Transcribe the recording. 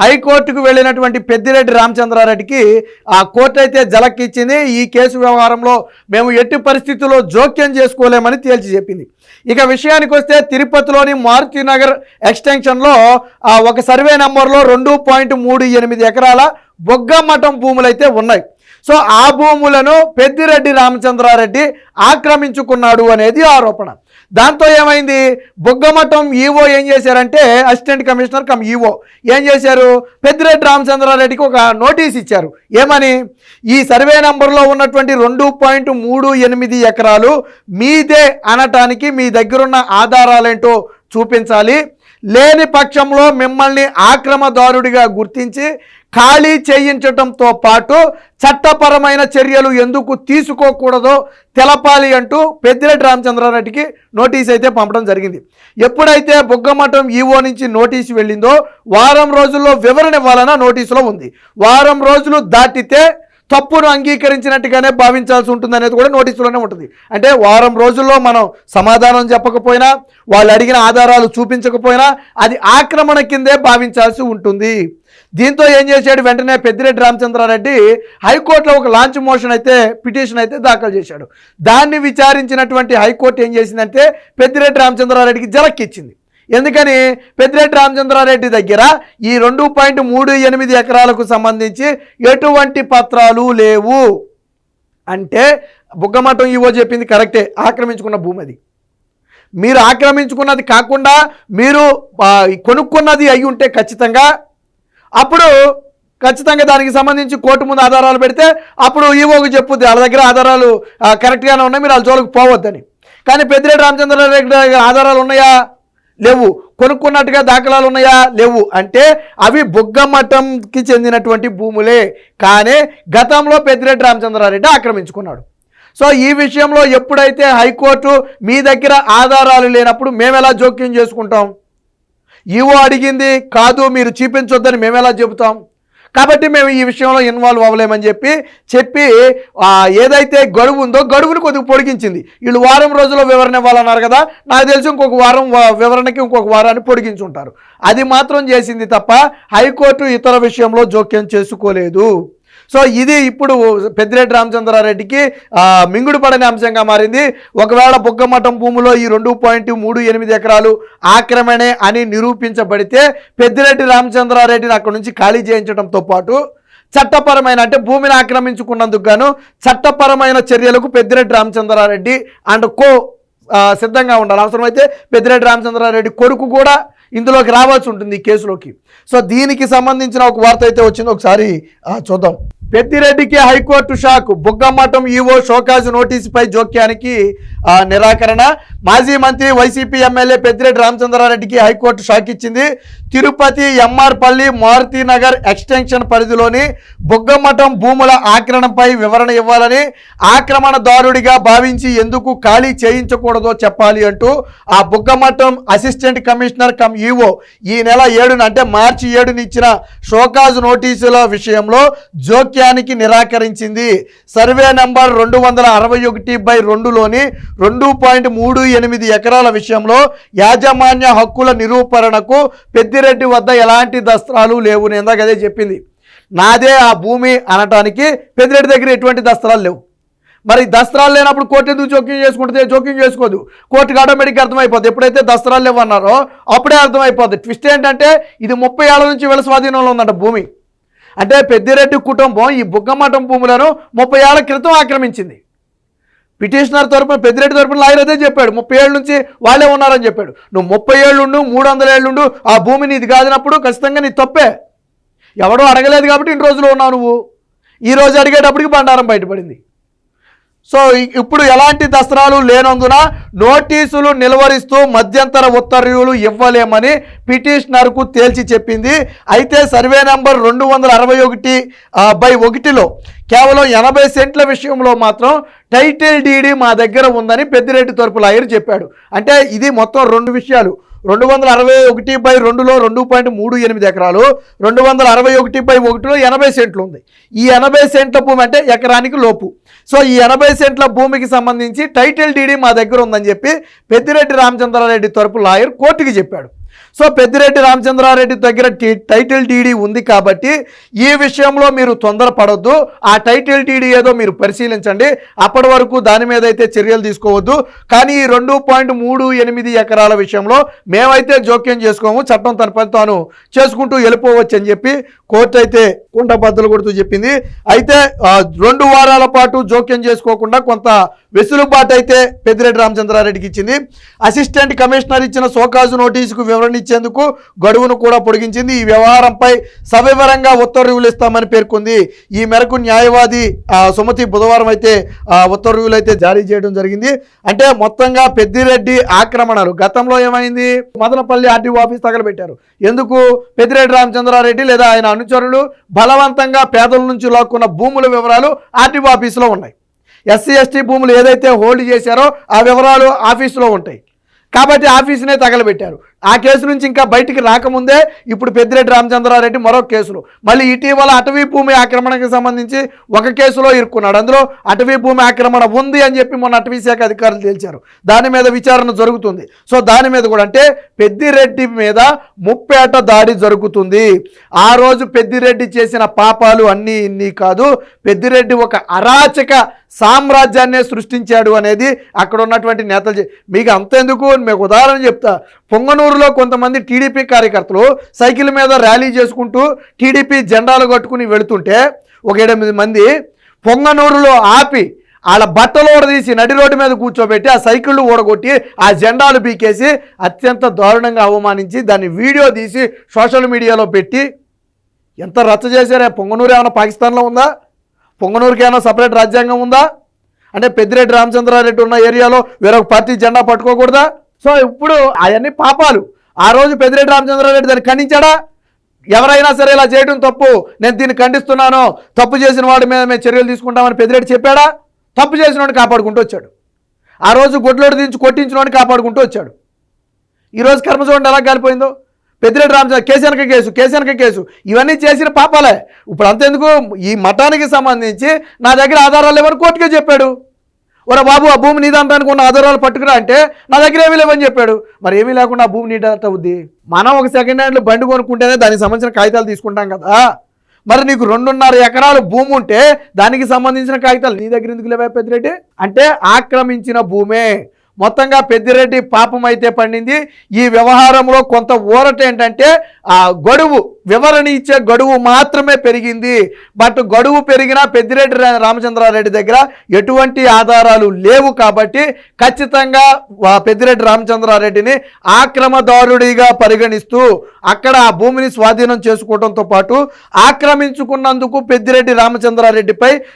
హైకోర్టుకు వెళ్ళినటువంటి పెద్దిరెడ్డి రామచంద్రారెడ్డికి ఆ కోర్టు అయితే జలక్కిచ్చింది ఈ కేసు వ్యవహారంలో మేము ఎట్టి పరిస్థితుల్లో జోక్యం చేసుకోలేమని తేల్చి చెప్పింది. ఇక విషయానికి వస్తే తిరుపతిలోని మారుతినగర్ ఎక్స్టెన్షన్లో ఒక సర్వే నెంబర్లో రెండు పాయింట్ మూడు ఎనిమిది ఎకరాల బొగ్గమఠం భూములైతే ఉన్నాయి. సో ఆ భూములను పెద్దిరెడ్డి రామచంద్రారెడ్డి ఆక్రమించుకున్నాడు అనేది ఆరోపణ. దాంతో ఏమైంది? బొగ్గమఠం ఈవో ఏం చేశారంటే అసిస్టెంట్ కమిషనర్ కమ్ ఈవో. ఏం చేశారు? పెద్దిరెడ్డి రామచంద్రారెడ్డికి ఒక నోటీస్ ఇచ్చారు. ఏమని? ఈ సర్వే నంబర్లో ఉన్నటువంటి రెండు పాయింట్ మూడు ఎనిమిది ఎకరాలు మీదే అనటానికి మీ దగ్గరున్న ఆధారాలేంటో చూపించాలి. లేని పక్షంలో మిమ్మల్ని ఆక్రమదారుడిగా గుర్తించి ఖాళీ చేయించడంతో పాటు చట్టపరమైన చర్యలు ఎందుకు తీసుకోకూడదో తెలపాలి అంటూ పెద్దిరెడ్డి రామచంద్రారెడ్డికి నోటీస్ అయితే పంపడం జరిగింది. ఎప్పుడైతే బుగ్గమఠం ఈవో నుంచి నోటీసు వెళ్ళిందో వారం రోజుల్లో వివరణ ఇవ్వాలన్న నోటీసులో ఉంది. వారం రోజులు దాటితే తప్పును అంగీకరించినట్టుగానే భావించాల్సి ఉంటుంది అనేది కూడా నోటీసులోనే ఉంటుంది. అంటే వారం రోజుల్లో మనం సమాధానం చెప్పకపోయినా వాళ్ళు అడిగిన ఆధారాలు చూపించకపోయినా అది ఆక్రమణ కిందే భావించాల్సి ఉంటుంది. దీంతో ఏం చేశాడు? వెంటనే పెద్దిరెడ్డి రామచంద్రారెడ్డి హైకోర్టులో ఒక లాంచ్ మోషన్ అయితే పిటిషన్ అయితే దాఖలు చేశాడు. దాన్ని విచారించినటువంటి హైకోర్టు ఏం చేసిందంటే పెద్దిరెడ్డి రామచంద్రారెడ్డికి జలక్కిచ్చింది ఎందుకని పెద్దిరెడ్డి రామచంద్రారెడ్డి దగ్గర ఈ రెండు పాయింట్ మూడు ఎనిమిది ఎకరాలకు సంబంధించి ఎటువంటి పత్రాలు లేవు. అంటే బుగ్గమఠం ఈవో చెప్పింది కరెక్టే ఆక్రమించుకున్న భూమి అది మీరు ఆక్రమించుకున్నది కాకుండా మీరు కొనుక్కున్నది అయి ఉంటే ఖచ్చితంగా అప్పుడు ఖచ్చితంగా దానికి సంబంధించి కోర్టు ముందు ఆధారాలు పెడితే అప్పుడు ఈవోకి చెప్పుద్ది. వాళ్ళ దగ్గర ఆధారాలు కరెక్ట్గానే ఉన్నాయి మీరు వాళ్ళ జోలికి పోవద్దని. కానీ పెద్దిరెడ్డి రామచంద్రారెడ్డి దగ్గర ఆధారాలు ఉన్నాయా? లేవు. కొనుక్కున్నట్టుగా దాఖలాలు ఉన్నాయా? లేవు. అంటే అవి బుగ్గమఠంకి చెందినటువంటి భూములే. కానీ గతంలో పెద్దిరెడ్డి రామచంద్రారెడ్డి ఆక్రమించుకున్నాడు. సో ఈ విషయంలో ఎప్పుడైతే హైకోర్టు మీ దగ్గర ఆధారాలు లేనప్పుడు మేము ఎలా జోక్యం చేసుకుంటాం? ఈవో అడిగింది కాదు మీరు చూపించొద్దని మేము ఎలా చెబుతాం? కాబట్టి మేము ఈ విషయంలో ఇన్వాల్వ్ అవ్వలేమని చెప్పి చెప్పి ఏదైతే గడువు ఉందో గడువును కొద్దిగా పొడిగించింది. వీళ్ళు వారం రోజుల్లో వివరణ ఇవ్వాలన్నారు కదా నాకు తెలిసి ఇంకొక వారం వివరణకి ఇంకొక వారాన్ని పొడిగించుంటారు. అది మాత్రం చేసింది తప్ప హైకోర్టు ఇతర విషయంలో జోక్యం చేసుకోలేదు. సో ఇది ఇప్పుడు పెద్దిరెడ్డి రామచంద్రారెడ్డికి మింగుడుపడని మింగుడు పడని అంశంగా మారింది. ఒకవేళ బుగ్గమఠం భూమిలో ఈ రెండు పాయింట్ మూడు ఎనిమిది ఎకరాలు ఆక్రమణే అని నిరూపించబడితే పెద్దిరెడ్డి రామచంద్రారెడ్డిని అక్కడి నుంచి ఖాళీ చేయించడంతో పాటు చట్టపరమైన అంటే భూమిని ఆక్రమించుకున్నందుకు గాను చట్టపరమైన చర్యలకు పెద్దిరెడ్డి రామచంద్రారెడ్డి అండ్ కో సిద్ధంగా ఉండాలి. అవసరమైతే పెద్దిరెడ్డి రామచంద్రారెడ్డి కొడుకు కూడా ఇందులోకి రావాల్సి ఉంటుంది ఈ కేసులోకి. సో దీనికి సంబంధించిన ఒక వార్త అయితే వచ్చింది. ఒకసారి చూద్దాం. పెద్దిరెడ్డికి high court shock. Buggamatham EO show cause నోటీసుపై జోక్యానికి నిరాకరణ. మాజీ మంత్రి వైసీపీ ఎమ్మెల్యే పెద్దిరెడ్డి రామచంద్రారెడ్డికి హైకోర్టు షాక్ ఇచ్చింది. తిరుపతి ఎంఆర్పల్లి మారుతినగర్ ఎక్స్టెన్షన్ పరిధిలోని బుగ్గమ్మటం భూముల ఆక్రమణపై వివరణ ఇవ్వాలని ఆక్రమణదారుడిగా భావించి ఎందుకు ఖాళీ చేయించకూడదో చెప్పాలి అంటూ ఆ Buggamatham assistant commissioner cum EO ఈ నెల ఏడున అంటే మార్చి ఏడున ఇచ్చిన షోకాజ్ నోటీసుల విషయంలో జోక్యానికి నిరాకరించింది. సర్వే నంబర్ రెండు వందల అరవై ఒకటి బై రెండులోని రెండు పాయింట్ మూడు ఎనిమిది ఎకరాల విషయంలో యాజమాన్య హక్కుల నిరూపణకు పెద్దిరెడ్డి వద్ద ఎలాంటి దస్త్రాలు లేవు నేను ఇందాక అదే చెప్పింది. నాదే ఆ భూమి అనటానికి పెద్దిరెడ్డి దగ్గర ఎటువంటి దస్త్రాలు లేవు. మరి దస్త్రాలు లేనప్పుడు కోర్టు ఎందుకు జోక్యం చేసుకుంటుంది? జోక్యం చేసుకోదు. కోర్టుకి ఆటోమేటిక్గా అర్థమైపోద్ది. ఎప్పుడైతే దస్త్రాలు లేవన్నారో అప్పుడే అర్థమైపోద్ది. ట్విస్ట్ ఏంటంటే ఇది ముప్పై ఏళ్ళ నుంచి వీళ్ళ స్వాధీనంలో ఉందంట భూమి. అంటే పెద్దిరెడ్డి కుటుంబం ఈ బుగ్గమఠం భూములను ముప్పై ఏళ్ళ క్రితం ఆక్రమించింది. పిటిషనర్ తరపున పెద్దిరెడ్డి తరపున లాయర్ అదే చెప్పాడు. ముప్పై ఏళ్ళ నుంచి వాళ్ళే ఉన్నారని చెప్పాడు. నువ్వు ముప్పై ఏళ్ళుండు మూడు వందల ఏళ్ళుండు ఆ భూమి నీది కాదినప్పుడు ఖచ్చితంగా నీ తప్పే. ఎవడో అడగలేదు కాబట్టి ఇన్ని రోజులు ఉన్నావు నువ్వు. ఈ రోజు అడిగేటప్పటికి బండారం బయటపడింది. సో ఇప్పుడు ఎలాంటి దసరాలు లేనందున నోటీసులు నిలువరిస్తూ మధ్యంతర ఉత్తర్వులు ఇవ్వలేమని పిటిషనర్కు తేల్చి చెప్పింది. అయితే సర్వే నంబర్ రెండు వందల అరవై ఒకటి బై ఒకటిలో కేవలం ఎనభై సెంట్ల విషయంలో మాత్రం టైటిల్ డీడీ మా దగ్గర ఉందని పెద్దిరెడ్డి తరపు లాయర్ చెప్పాడు. అంటే ఇది మొత్తం రెండు విషయాలు. రెండు వందల అరవై ఒకటి బై రెండులో రెండు పాయింట్ మూడు ఎనిమిది ఎకరాలు రెండు వందల అరవై ఒకటి బై ఒకటిలో ఎనభై సెంట్లు ఉంది. ఈ ఎనభై సెంట్ల భూమి అంటే ఎకరానికి లోపు. సో ఈ ఎనభై సెంట్ల భూమికి సంబంధించి టైటిల్ డీడీ మా దగ్గర ఉందని చెప్పి పెద్దిరెడ్డి రామచంద్రారెడ్డి తరపు లాయర్ కోర్టుకి చెప్పాడు. సో పెద్దిరెడ్డి రామచంద్రారెడ్డి దగ్గర టైటిల్ డీడీ ఉంది కాబట్టి ఈ విషయంలో మీరు తొందరపడొద్దు. ఆ టైటిల్ డీడీ ఏదో మీరు పరిశీలించండి. అప్పటి వరకు దాని మీద అయితే చర్యలు తీసుకోవద్దు. కానీ ఈ రెండు పాయింట్ మూడు ఎనిమిది ఎకరాల విషయంలో మేమైతే జోక్యం చేసుకోము. చట్టం తన పని తాను చేసుకుంటూ వెళ్ళిపోవచ్చు అని చెప్పి కోర్టు అయితే కుంట బద్దలు కొడుతూ చెప్పింది. అయితే రెండు వారాల పాటు జోక్యం చేసుకోకుండా కొంత వెసులుబాటు అయితే పెద్దిరెడ్డి రామచంద్రారెడ్డికి ఇచ్చింది. అసిస్టెంట్ కమిషనర్ ఇచ్చిన సోకాజు నోటీసుకు వివరణ ఇచ్చేందుకు గడువును కూడా పొడిగించింది. ఈ వ్యవహారంపై సవివరంగా ఉత్తర్వులు ఇస్తామని పేర్కొంది. ఈ మేరకు న్యాయవాది సుమతి బుధవారం అయితే ఉత్తర్వులు అయితే జారీ చేయడం జరిగింది. అంటే మొత్తంగా పెద్దిరెడ్డి ఆక్రమణలు. గతంలో ఏమైంది? మదనపల్లి ఆర్టీఓ ఆఫీస్ తగలబెట్టారు. ఎందుకు? పెద్దిరెడ్డి రామచంద్రారెడ్డి లేదా ఆయన అనుచరులు బలవంతంగా పేదల నుంచి లాక్కున్న భూముల వివరాలు ఆర్టీఓ ఆఫీసులో ఉన్నాయి. ఎస్సీ ఎస్టీ భూములు ఏదైతే హోల్డ్ చేశారో ఆ వివరాలు ఆఫీసులో ఉంటాయి. కాబట్టి ఆఫీసునే తగలబెట్టారు. ఆ కేసు నుంచి ఇంకా బయటికి రాకముందే ఇప్పుడు పెద్దిరెడ్డి రామచంద్రారెడ్డి మరొక కేసులు. మళ్ళీ ఇటీవల అటవీ భూమి ఆక్రమణకు సంబంధించి ఒక కేసులో ఇరుక్కున్నాడు. అందులో అటవీ భూమి ఆక్రమణ ఉంది అని చెప్పి మొన్న అటవీ శాఖ అధికారులు తేల్చారు. దాని మీద విచారణ జరుగుతుంది. సో దాని మీద కూడా అంటే పెద్దిరెడ్డి మీద ముప్పేట దాడి జరుగుతుంది. ఆ రోజు పెద్దిరెడ్డి చేసిన పాపాలు అన్నీ ఇన్ని కాదు. పెద్దిరెడ్డి ఒక అరాచక సామ్రాజ్యాన్నే సృష్టించాడు అనేది అక్కడ ఉన్నటువంటి నేతలు మీకు అంతెందుకు? మీకు ఉదాహరణ చెప్తా. పొంగనూరులో కొంతమంది టీడీపీ కార్యకర్తలు సైకిల్ మీద ర్యాలీ చేసుకుంటూ టీడీపీ జెండాలు కట్టుకుని వెళుతుంటే ఒక ఎనిమిది మంది పొంగనూరులో ఆపి వాళ్ళ బట్టలు ఊడదీసి నడి రోడ్డు మీద కూర్చోబెట్టి ఆ సైకిళ్ళు ఊడగొట్టి ఆ జెండాలు పీకేసి అత్యంత దారుణంగా అవమానించి దాన్ని వీడియో తీసి సోషల్ మీడియాలో పెట్టి ఎంత రచ్చ చేశారే? పొంగనూరు ఏమైనా పాకిస్తాన్లో ఉందా? పొంగనూరుకి ఏమైనా సపరేట్ రాజ్యాంగం ఉందా? అంటే పెద్దిరెడ్డి రామచంద్రారెడ్డి ఉన్న ఏరియాలో వేరొక పార్టీ జెండా పట్టుకోకూడదా? సో ఇప్పుడు అవన్నీ పాపాలు. ఆ రోజు పెద్దిరెడ్డి రామచంద్రారెడ్డి దాన్ని ఖండించాడా? ఎవరైనా సరే ఇలా చేయడం తప్పు. నేను దీన్ని ఖండిస్తున్నాను. తప్పు చేసిన వాడి మీద మేము చర్యలు తీసుకుంటామని పెద్దిరెడ్డి చెప్పాడా? తప్పు చేసిన వాడిని కాపాడుకుంటూ వచ్చాడు. ఆ రోజు గుడ్లోడు దించి కొట్టించిన వాడిని కాపాడుకుంటూ వచ్చాడు. ఈరోజు కర్మ చూడండి ఎలా కాలిపోయిందో పెద్దిరెడ్డి రామచంద్ర కేసీఆర్క కేసు కేసీఆర్క కేసు. ఇవన్నీ చేసిన పాపాలే. ఇప్పుడు అంతెందుకు? ఈ మఠానికి సంబంధించి నా దగ్గర ఆధారాలు ఎవరు కోర్టుకే చెప్పాడు. ఒరే బాబు ఆ భూమి నీదంటానికి ఉన్న ఆధారాలు పట్టుకురా అంటే నా దగ్గర ఏమీ లేవని చెప్పాడు. మరి ఏమీ లేకుండా ఆ భూమి నీదంట అవుద్ది మనం ఒక సెకండ్ హ్యాండ్లో బండి కొనుక్కుంటేనే దానికి సంబంధించిన కాగితాలు తీసుకుంటాం కదా. మరి నీకు రెండున్నర ఎకరాలు భూమి ఉంటే దానికి సంబంధించిన కాగితాలు నీ దగ్గర ఎందుకు లేవా పెద్దిరెడ్డి? అంటే ఆక్రమించిన భూమే. మొత్తంగా పెద్దిరెడ్డి పాపం అయితే పండింది. ఈ వ్యవహారంలో కొంత ఊరట ఏంటంటే ఆ గడువు వివరణ ఇచ్చే గడువు మాత్రమే పెరిగింది. బట్ గడువు పెరిగినా పెద్దిరెడ్డి రామచంద్రారెడ్డి దగ్గర ఎటువంటి ఆధారాలు లేవు కాబట్టి ఖచ్చితంగా పెద్దిరెడ్డి రామచంద్రారెడ్డిని ఆక్రమదారుడిగా పరిగణిస్తూ అక్కడ ఆ భూమిని స్వాధీనం చేసుకోవడంతో పాటు ఆక్రమించుకున్నందుకు పెద్దిరెడ్డి రామచంద్రారెడ్డిపై